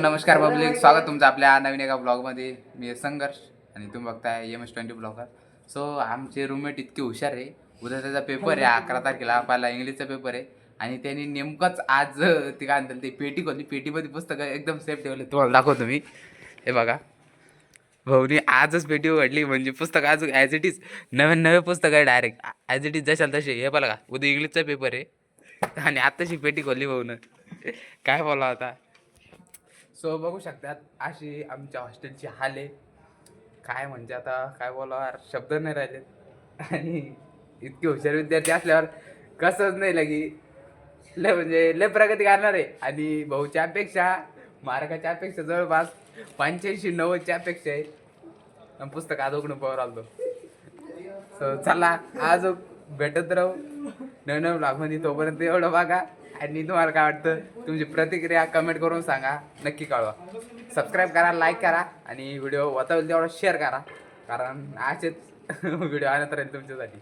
नमस्कार पब्लिक स्वागत तुमचं आपल्या नवीन एका ब्लॉगमध्ये मी संघर्ष आणि तुम्ही बघताय M S twenty blogger so आमचे रूममेट इतके हुशार आहे. उद्या त्याचा पेपर आहे अकरा तारखेला. पहिला इंग्लिशचा पेपर आहे. आणि त्यांनी नेमकंच आज ते काय म्हणतात ते पेटी खोलली. पेटीमध्ये पुस्तकं एकदम सेफ ठेवले. तुम्हाला दाखवतो मी. हे बघा. भाऊनी आजच पेटी उघडली. म्हणजे पुस्तक आज ॲज इट इज नवीन नवे पुस्तक आहे डायरेक्ट ॲज इट इज जशाल तसे. हे बघा. उद्या इंग्लिशचा पेपर आहे. आणि आत्ताशी पेटी खोलली भाऊनं. काय बोला आता? सो बघू शकतात अशी आमच्या हॉस्टेलची हाल आहे. काय म्हणजे आता काय बोलावं शब्द नाही राहिले. आणि इतके हुशार विद्यार्थी असल्यावर कसंच नाही लगी. लय म्हणजे लय प्रगती करणार आहे. आणि भाऊच्या अपेक्षा मार्गाच्या अपेक्षा जवळपास पंच्याऐंशी नव्वदच्या अपेक्षा आहे आणि पुस्तक आज उघडून पवार आलो सो चला आज भेटत राहू. नवीन नवीन तोपर्यंत एवढं बघा. आणि तुम्हाला काय वाटतं तुमची प्रतिक्रिया कमेंट करून सांगा. नक्की कळवा. सबस्क्राईब करा लाईक करा आणि व्हिडिओ वातावरण तेवढा शेअर करा. कारण असेच व्हिडिओ आणत राहील तुमच्यासाठी.